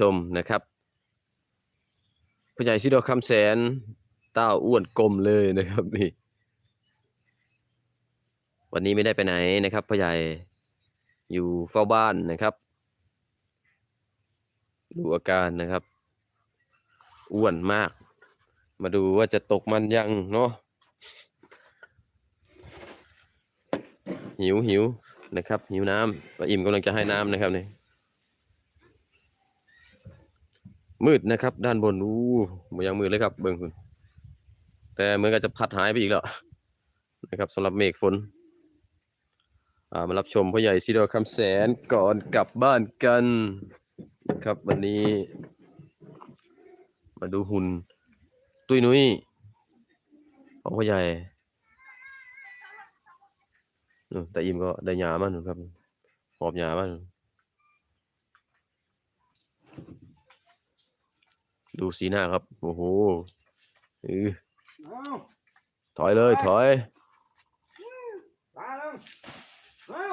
ชมนะครับผู้ใหญ่ชิโดคำแสนเต้าอ้วนกลมเลยนะครับนี่ วันนี้ไม่ได้ไปไหนนะครับผู้ใหญ่อยู่เฝ้าบ้านนะครับดูอาการนะครับ อ้วนมาก มาดูว่าจะตกมันยังเนาะหิวหิวนะครับ หิวน้ำป้าอิ่มกำลังจะให้น้ำนะครับนี่ มืดนะครับ ด้านบนอู้มยังมืดเลยครับ เบิ่งคุณแต่เหมือนกับจะพัดหายไปอีกแล้วนะครับสำหรับเมฆฝนอ่ามารับชมพ่อใหญ่ซีโดคำแสนก่อนกลับบ้านกัน ครับวันนี้ มาดูหุ่น ตุ้ยนุ้ยของพ่อใหญ่แต่อิมก็ได้หยามาหนึ่งครับหอบหยามาหนึ่ ดูสีหน้าครับ โอ้โหเออเอาถอยเลย ถอยตาลงเอา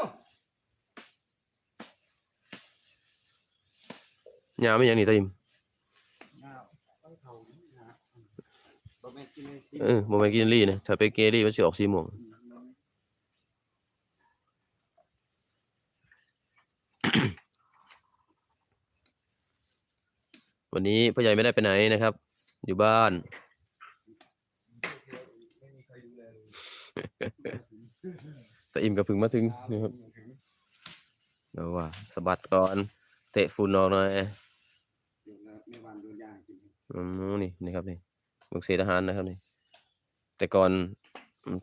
หยาไม่ยังนี่ตาอิมเอาต้องเขานะบ่แม่นกินเลยสิเออโมเมนกินลี่นะถ้าไปเกลี่มันจะออกสีม่วง วันนี้พ่อใหญ่ไม่ได้ไปไหนนะครับ อยู่บ้านไม่มีใครดูแลเลยแต่อิ่มกับพึ่งมาถึงนะครับเอาว่าสะบัดก่อน เตะฝุ่นออกหน่อยเดี๋ยวนะแม่วันโดนย่างกินอืมนี่นี่ครับนี่มึงเศษอาหารนะครับนี่ แต่ก่อน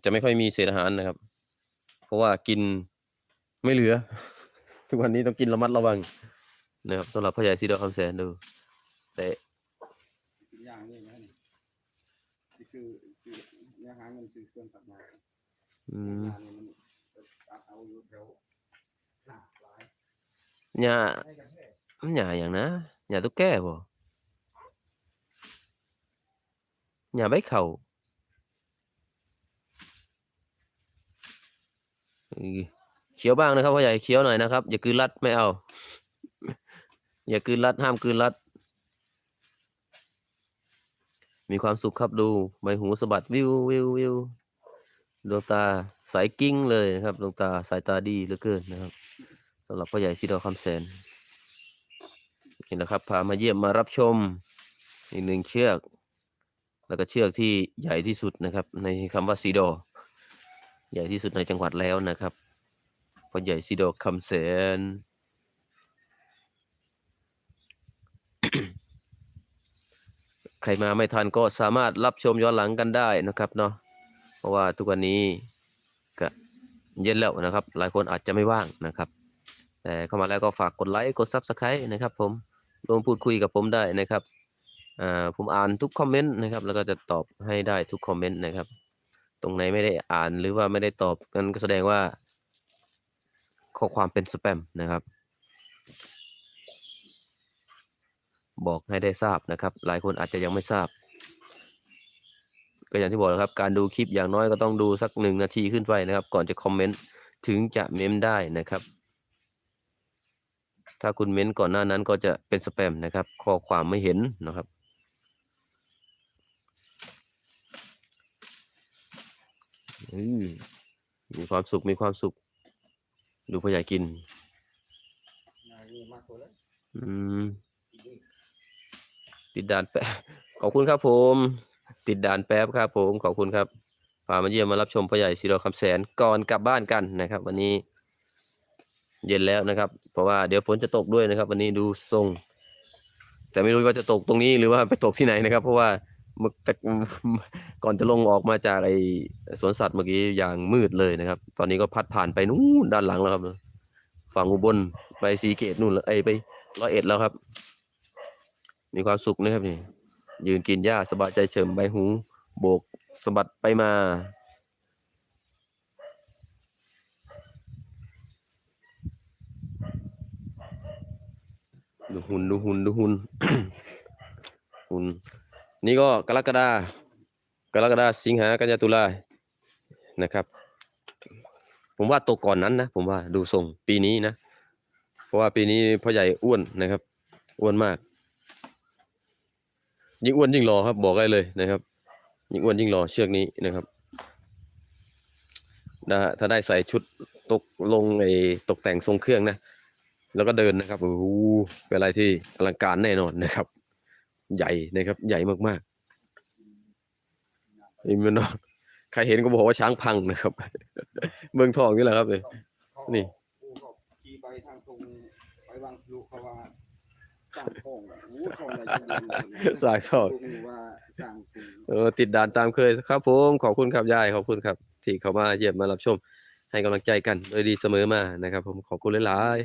จะไม่ค่อยมีเศษอาหารนะครับ เพราะว่ากินไม่เหลือ ทุกวันนี้ต้องกินระมัดระวังนะครับสำหรับพ่อใหญ่ซีดอคำแสนดู เตะกินย่างนี่นะนี่นี่คือคือเนี่ยหาเงินซื้อเครื่องตัดไม้อืมงานนี่มันตัดเอาอยู่แถวหนักหลายหญ้าให้กันแท้มันหญ้าอย่างนะหญ้าตุ๊กแก่บ่หญ้าใบเข่าอือเคี้ยวบ้างนะครับพ่อใหญ่เคี้ยวหน่อยนะครับ อย่ากลืนรัดไม่เอา อย่ากลืนรัดห้ามกลืนรัด มีความสุขครับดูใบหูสะบัดวิววิววิวดวงตาใสกิ้งเลยนะครับดวงตาสายตาดีเหลือเกินนะครับสำหรับพ่อใหญ่ชิดอคำแสนนี่นะครับ พามาเยี่ยมมารับชมอีกหนึ่งเชือก แล้วก็เชือกที่ใหญ่ที่สุดนะครับ ในคำว่าซีโดอ ใหญ่ที่สุดในจังหวัดแล้วนะครับพ่อใหญ่ซีโดอคำแสน รมาไม่ทันก็สามารถรับชมย้อนหลังกันได้นะครับเนาะเพราะว่าทุกวันนี้ก็เย็นแล้วนะครับ หลายคนอาจจะไม่ว่างนะครับแต่เข้ามาแล้วก็ฝากกดไลค์กด Subscribe นะครับ ผมร่วมพูดคุยกับผมได้นะครับผมอ่านทุกคอมเมนต์นะครับ แล้วก็จะตอบให้ได้ทุกคอมเมนต์นะครับ ตรงไหนไม่ได้อ่านหรือว่าไม่ได้ตอบกันก็แสดงว่า ข้อความเป็นสแปมนะครับ บอกให้ได้ทราบนะครับ หลายคนอาจจะยังไม่ทราบ ก็อย่างที่บอกนะครับ การดูคลิปอย่างน้อยก็ต้องดูสักหนึ่งนาทีขึ้นไปนะครับ ก่อนจะคอมเมนต์ถึงจะเมมได้นะครับ ถ้าคุณเม้นก่อนหน้านั้นก็จะเป็นสแปมนะครับ ข้อความไม่เห็นนะครับอืมมีความสุขมีความสุข ดูพ่อใหญ่กินงานนี่มากกว่าแล้วอืม ติดด่านแป๊บขอบคุณครับผม ติดด่านแป๊บครับผมขอบคุณครับพามาเยี่ยมมารับชมพ่อใหญ่ศิโรคำแสนก่อนกลับบ้านกันนะครับ วันนี้ เย็นแล้วนะครับ เพราะว่าเดี๋ยวฝนจะตกด้วยนะครับ วันนี้ดูทรง แต่ไม่รู้ว่าจะตกตรงนี้หรือว่าไปตกที่ไหนนะครับ เพราะว่าเมื่อแต่ก่อนจะลงออกมาจากไอสวนสัตว์เมื่อกี้อย่างมืดเลยนะครับ ตอนนี้ก็พัดผ่านไปนู่นด้านหลังแล้วครับฝั่งอุบลไปสีเกตนู่นแล้วไอยไปร้อยเอ็ดแล้วครับ มีความสุขนะครับนี่ ยืนกินหญ้าสบายใจเฉิมใบหูโบกสะบัดไปมา ดูหุ่นดูหุ่นดูหุ่นหุ่นนี่ก็กรกฎากรกฎาสิงหากันยาตุลานะครับ ผมว่าตกก่อนนั้นนะ ผมว่าดูทรงปีนี้นะ เพราะว่าปีนี้พ่อใหญ่อ้วนนะครับ อ้วนมาก ยิ่งอ้วนยิ่งหล่อครับ บอกได้เลยนะครับ ยิ่งอ้วนยิ่งหล่อเชือกนี้นะครับนะฮะถ้าได้ใส่ชุดตกลงไอ้ตกแต่งทรงเครื่องนะ แล้วก็เดินนะครับโอ้โหเป็นอะไรที่อลังการแน่นอนนะครับ ใหญ่นะครับ ใหญ่มากๆอ้มันเนาะใครเห็นก็บอกว่าช้างพังนะครับ เมืองทองนี่แหละครับเนี่ย เขา นี่ ผู้เขาขี่ไปทางตรงไปวางพลุเขาว่า สร้างทองอะโอ้ทองอะไรจะดีสายทองรู้ว่าสร้างทองเออติดด่านตามเคยครับผมขอบคุณครับยายขอบคุณครับ ที่เขามาเยี่ยมมารับชม ให้กำลังใจกันโดยดีเสมอมานะครับ ผมขอบคุณหลาย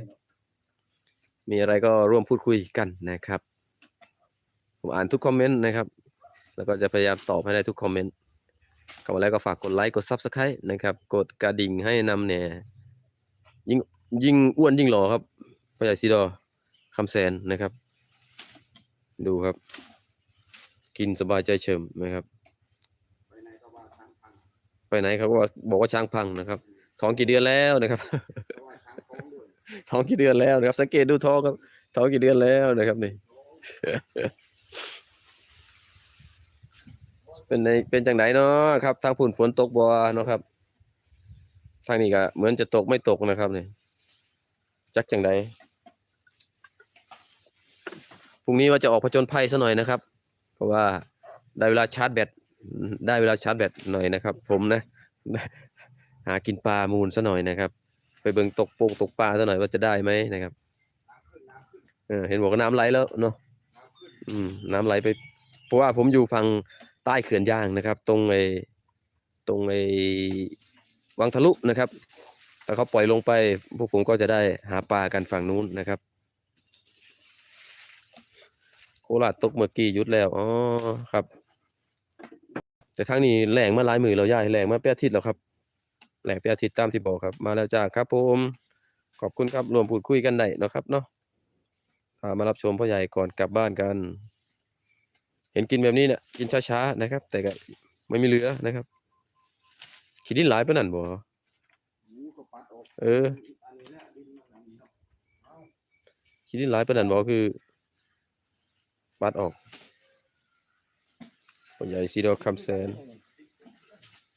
ๆมีอะไรก็ร่วมพูดคุยกันนะครับ ผมอ่านทุกคอมเมนต์นะครับ แล้วก็จะพยายามตอบให้ได้ทุกคอมเมนต์เข้ามาแล้วก็ฝากกดไลค์กด Subscribe นะครับ กดกระดิ่งให้นำเนี่ยยิ่งยิ่งอ้วนยิ่งหล่อครับพ่อใหญ่ซีดอคำแสนนะครับ ดูครับ กินสบายใจเฉิมนะครับไปไหนก็ว่าช้างพังไปไหนเขาก็บอกว่าช้างพังนะครับ ท้องกี่เดือนแล้วนะครับเพราะว่าช้างท้องด้วยท้องกี่เดือนแล้วนะครับ สังเกตดูท้องครับ ท้องกี่เดือนแล้วนะครับนี่ เป็นในเป็นจังไดเนาะครับ ทางฝุ่นฝนตกบ่เนาะครับ ทางนี้ก็เหมือนจะตกไม่ตกนะครับนี่จักจังได พรุ่งนี้ว่าจะออกผจญภัยซะหน่อยนะครับ เพราะว่าได้เวลาชาร์จแบตได้เวลาชาร์จแบตหน่อยนะครับ ผมนะ หากินปลามูลซะหน่อยนะครับ ไปเบิ่งตกโป่งตกปลาซะหน่อยว่าจะได้ไหมนะครับเออเห็นบอกว่าน้ำไหลแล้วเนาะน้ำขึ้นอืม น้ำไหลไป เพราะว่าผมอยู่ฝั่งใต้เขื่อนย่างนะครับ ตรงไอ้ตรงไอ้วังทะลุนะครับถ้าเขาปล่อยลงไป พวกผมก็จะได้หาปลากันฝั่งนู้นนะครับ โคราชตกเมื่อกี้หยุดแล้วอ๋อครับ แต่ทางนี้แหลงมาหลายมือเราย่ายแหลงมาเปียอาทิตย์แล้วครับแหลงเปียอาทิตย์ตามที่บอกครับ มาแล้วจ้าครับผมขอบคุณครับรวมพูดคุยกันได้เนาะครับเนาะพามารับชมพ่อใหญ่ก่อนกลับบ้านกัน เห็นกินแบบนี้เนี่ยกินช้าๆนะครับ แต่ก็ไม่มีเหลือนะครับขี้ดินหลายปะนั่นบ่หมูก็ปัดออกเอออันนี้แหละดินมันอันนี้เนาะเอาขี้ดินหลายปะนั่นบ่คือ ปัดออกพ่อใหญ่สีดอกคำแสน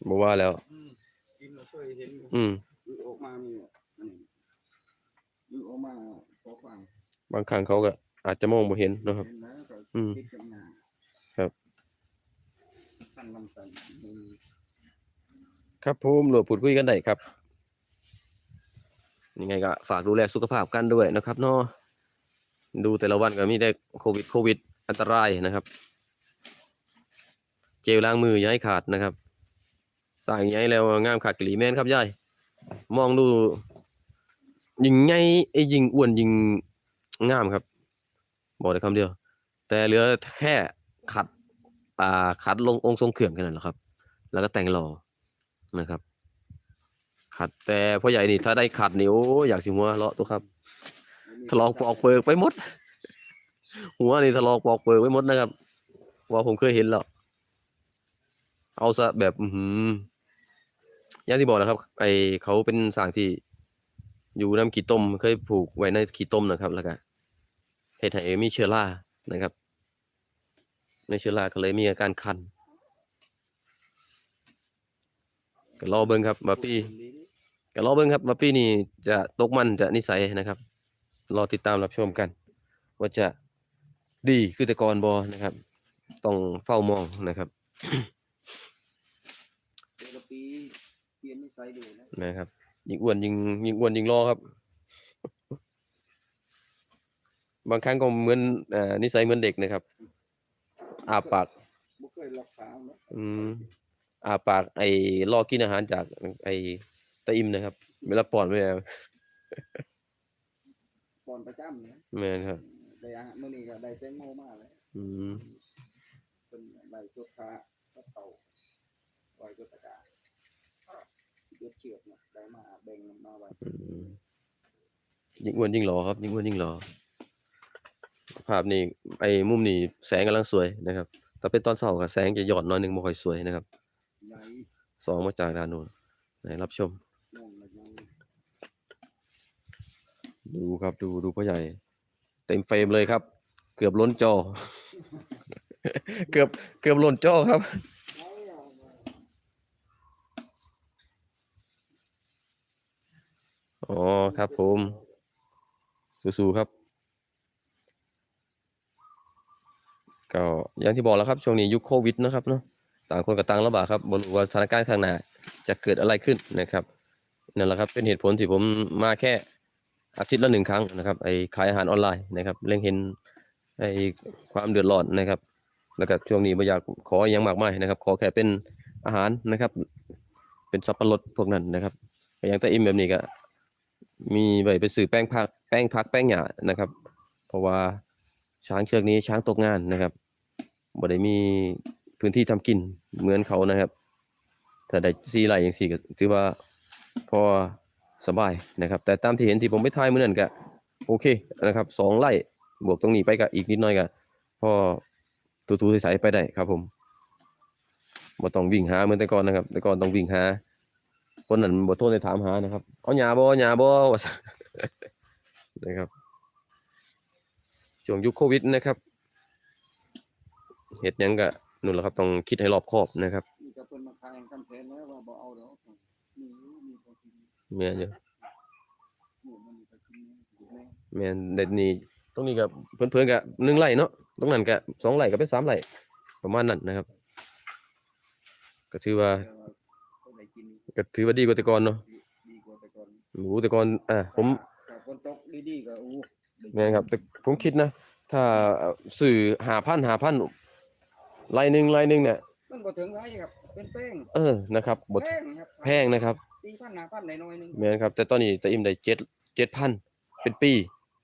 บ่ว่าแล้ว อืมกินเราเคยเห็นอยู่อืมยือออกมามีอันนี้ยือออกมาพอฟังบางครั้งเขาก็อาจจะมองบ่เห็นเนาะครับเห็นแล้วก็อืมคิดกันมาครับตั้งลำตันอืมครับผมรวมพูดคุยกันได้ครับยังไงก็ฝากดูแลสุขภาพกันด้วยนะครับเนาะดูแต่ละวันก็มีแต่โควิดโควิด อันตรายนะครับ เจลล้างมือย่าให้ขาดนะครับสร้างย่าให้แล้วงามขาดกลีแมนครับยายมองดูยิงไงไอ้ยิงอ้วนยิงงามครับ บอกได้คำเดียว แต่เหลือแค่ขัด อ่าขัดลงองค์ทรงเครื่องแค่นั้นแหละครับ แล้วก็แต่งหล่อนะครับ ขัดแต่พ่อใหญ่นี่ถ้าได้ขัดนี่โอ้อยากสิหัวเราะตัวครับถลอกปอกเปิกไปหมด หัวนี่ถลอกปอกเปิกไปหมดนะครับ ว่าผมเคยเห็นแล้ว เอาซะแบบ อือหือย่างที่บอกนะครับ ไอเขาเป็นสางที่อยู่น้ำขี้ต้ม เคยผูกไว้ในขี้ต้มนะครับ แล้วก็เห็ดให้มีเชื้อรานะครับในเชื้อราก็เลยมีอาการคันก็รอเบิ่งครับว่าปีก็รอเบิ่งครับว่าปีนี้จะตกมันจะนิสัยนะครับ รอติดตามรับชมกัน ว่าจะ ดีคือแต่ก่อนบอนะครับ ต้องเฝ้ามองนะครับเดี๋ยวละปีเปลี่ยนนิสัยเลยนะนะครับยิงอ้วนยิงยิงอ้วนยิงรอครับ บางครั้งก็เหมือนเอ่อนิสัยเหมือนเด็กนะครับอาปากบ่เคยรักษาเนาะอืมอาปากไอ้รอกินอาหารจากไอ้ตาอิมนะครับ เวลาป้อนไม่ได้ก่อนประจำเนี่ยแม่นครับ ได้อาหารมื้อนี้ก็ได้แตงโมมาแล้วอืมเป็นได้สุดท้าก็เต่าไว้ก็ตะกร้าเย็บเชือกนะได้มาแบ่งมาไว้อืมยิงอ้วนยิงหล่อครับยิงอ้วนยิงหล่อภาพนี้ไอ้มุมนี้แสงกำลังสวยนะครับถ้าเป็นตอนเช้าก็แสงจะหยอดหน้อยหนึงบ่ค่อยสวยนะครับใหญ่สองมาจากด้านโน้นไหนรับชมลงแล้วยังดูครับดูดูพ่อใหญ่ เต็มเฟรมเลยครับ เกือบล้นจอ เกือบเกือบล่นจ้ครับอ๋อครับผมสู้ๆครับ ก็อย่างที่บอกแล้วครับ ช่วงนี้ยุคโควิดนะครับเนาะต่างคนกับต่างระบาดครับบรู้ว่าสถานการณ์ข้างหน้าจะเกิดอะไรขึ้นนะครับนั่นแหละครับ เป็นเหตุผลที่ผมมาแค่ อาทิตย์ละหนึ่งครั้งนะครับไอ้ขายอาหารออนไลน์นะครับเล็งเห็นไอ้ความเดือดร้อนนะครับ แล้วก็ช่วงนี้ไม่อยากขออหยังมากมายนะครับ ขอแค่เป็นอาหารนะครับ เป็นสับปะรดพวกนั้นนะครับอย่างแต่อิ่มแบบนี้ก็มีไปไปซื้อแป้งพักแป้งพักแป้งหยานะครับ เพราะว่าช้างเชือกนี้ช้างตกงานนะครับบ่ได้มีพื้นที่ทำกินเหมือนเขานะครับ ถ้าได้ซีไรอย่างสี่ก็ถือว่าพอ สบายนะครับ แต่ตามที่เห็นที่ผมไปทายเมื่อนั้นก็โอเคนะครับสองไร่บวกตรงนี้ไปก็อีกนิดหน่อยก็พอทูๆใสๆไปได้ครับ ผมบ่ต้องวิ่งหาเหมือนแต่ก่อนนะครับ แต่ก่อนต้องวิ่งหา คนนั้นบ่โทรได้ถามหานะครับ เอาหยาบ่หยาบ่นะครับช่วงยุคโควิดนะครับเฮ็ดหยังก็นู่นแหละครับต้องคิดให้รอบคอบนะครับ เพิ่นมาขายคำแสนแล้วว่าบ่เอาดอกมีอยู่มีพอกินแม่นอยู่หมูมันมีก็กินอยู่แน่แม่นเด็ดนี่ตรงนี้ก็เพิ่นๆก็หนึ่งไร่เนาะตรงนั้นก็สองไร่ก็เป็นสามไร่ประมาณนั้นนะครับ ก็ถือว่าแต่ว่าคนได้กินก็ถือว่าดีกว่าแต่ก่อนเนาะดีกว่าแต่ก่อนโอ้โหแต่ก่อนอ่าผมถ้าฝนตกดีๆก็อู้ได้กิแม่นครับ แต่ผมคิดนะ ถ้าสื่อหาพันหาพันไร่หนึ่งไร่หนึ่งเนี่ยมันบ่ถึงไรครับเป็นแป้งเออนะครับบทแพงครับแพงนะครับ สี่พันห้าพันหน่อยๆหนึงแม่นครับ แต่ตอนนี้แต่อิ่มได้เจ็ดเจ็ดพันเป็นปี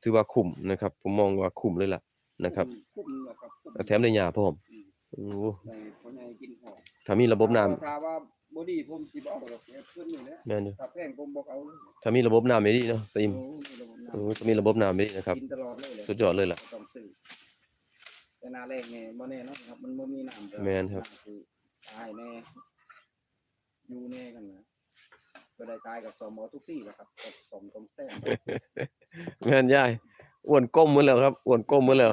ถือว่าคุ้มนะครับ ผมมองว่าคุ้มเลยล่ะนะครับคุ้มนะครับคุ้มแถมได้ยาพร้อมโอ้โหได้คนใหญ่กินหอมถ้ามีระบบน้ถ้าว่าบ่ดีผมสิบ่เอาดอกเพิ่นนี่แหละำแม่นอยู่ถ้าแพงผมบ่เอาเลยถ้ามีระบบน้ำไม่ดีเนาะแต่อิ่มโอ้ยระบบน้ำโอ้ถ้ามีระบบน้ำไม่ดีนะครับกินตลอดเลยแหละ สุดยอดเลยล่ะบ่ต้องซื้อแต่หนาแรกเนี่ยบ่แน่เนาะครับ มันบ่มีน้ำก็แม่นครับาสิตายแน่อยู่แน่กันนะ ก็ได้ตายกับสมอทุกที่แหละครับกับสมตรงแท้งแม่นยายอ้วนก้มหมือแล้วครับอ้วนก้มหมือแล้ว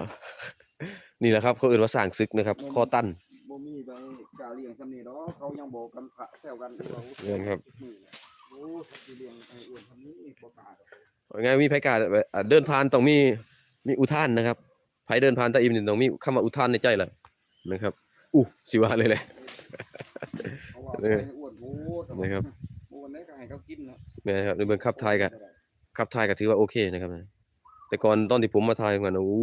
นี่แหละครับเขาเอื่นว่าสร้างศึกนะครับข้อตั้นบ่มีไปกล้าเลี้ยงซำนี้ดอกเขายังบอกกันพระแซวกันว่าแม่นครับนี่แหละโอ้ถ้าสิเลี้ยงไอ้อ้วนซำนี้บ่กล้าดอกว่าไงมีไผกล้าอ่าเดินผ่านต้องมีมีอุทานนะครับไผเดินผ่านตาอิ่มนี่ต้องมีคำว่าอุทานในใจแหละนะครับอู้สิว่าเลยแหละเพราะว่าเออไอ้อ้วนโอ้แต่นะครับอ้วนได้ก็ ให้เขากินเนาะแม่นครับในเบิ่งขับทายกันขับทายก็ถือว่าโอเคนะครับแต่ก่อนตอนที่ผมมาทายกันโอ้โห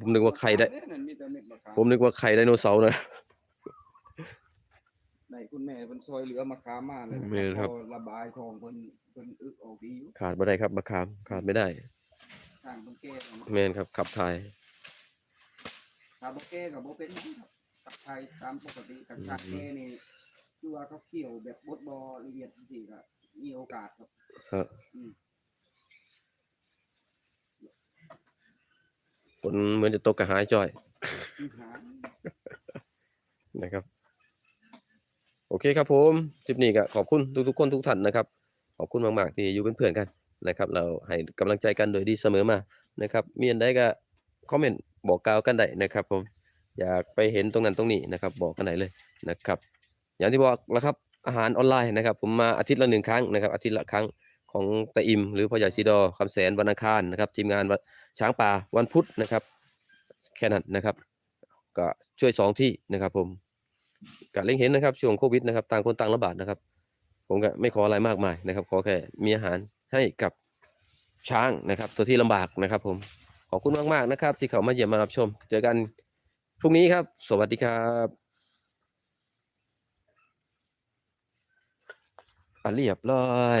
ผมนึกว่าไข่ได้ นั่นมีแต่เม็ดมะขามผมนึกว่าไข่ไดโนเสาร์นะ ได้คุณแม่เพิ่นซอยเหลือมะขามมาเลยแม่นครับ พอระบายทองเพิ่นเพิ่นอึกออกดีอยู่ขาดบ่ได้ครับมะขามขาดไม่ได้ทางเพิ่นแก้เนาะแม่นครับขับทาย ถ้าบ่แก้ก็บ่เป็นหยังครับตักไทยตามปกติตักชาแก้นี่ คือว่าเขาเกี่ยวแบบบดบ่ละเอียดจังซี่ก็มีโอกาสครับครับอืมผลเหมือนจะตกกระหายจ่อยมีหานะครับ โอเคครับผมคลิปนี้ก็ขอบคุณทุกๆคนทุกท่านนะครับ ขอบคุณมากๆที่อยู่เป็นเพื่อนกันนะครับ เราให้กำลังใจกันโดยดีเสมอมานะครับมีอันใดก็คอมเมนต์บอกกล่าวกันได้นะครับ ผมอยากไปเห็นตรงนั้นตรงนี้นะครับ บอกกันได้เลยนะครับ อย่างที่บอกแล้วครับอาหารออนไลน์นะครับ ผมมาอาทิตย์ละหนึ่งครั้งนะครับ อาทิตย์ละครั้งของตาอิม หรือพ่อใหญ่ซีดอคำแสนวันอังคารนะครับทีมงานช้างป่าวันพุธนะครับ แค่นั้นนะครับ ก็ช่วยสองที่นะครับ ผมก็เล็งเห็นนะครับช่วงโควิดนะครับต่างคนต่างระบาดนะครับ ผมก็ไม่ขออะไรมากมายนะครับ ขอแค่มีอาหารให้กับช้างนะครับ ตัวที่ลำบากนะครับ ผมขอบคุณมากๆนะครับ ที่เขามาเยี่ยมมารับชม เจอกันพรุ่งนี้ครับ สวัสดีครับ อะเรียบร้อย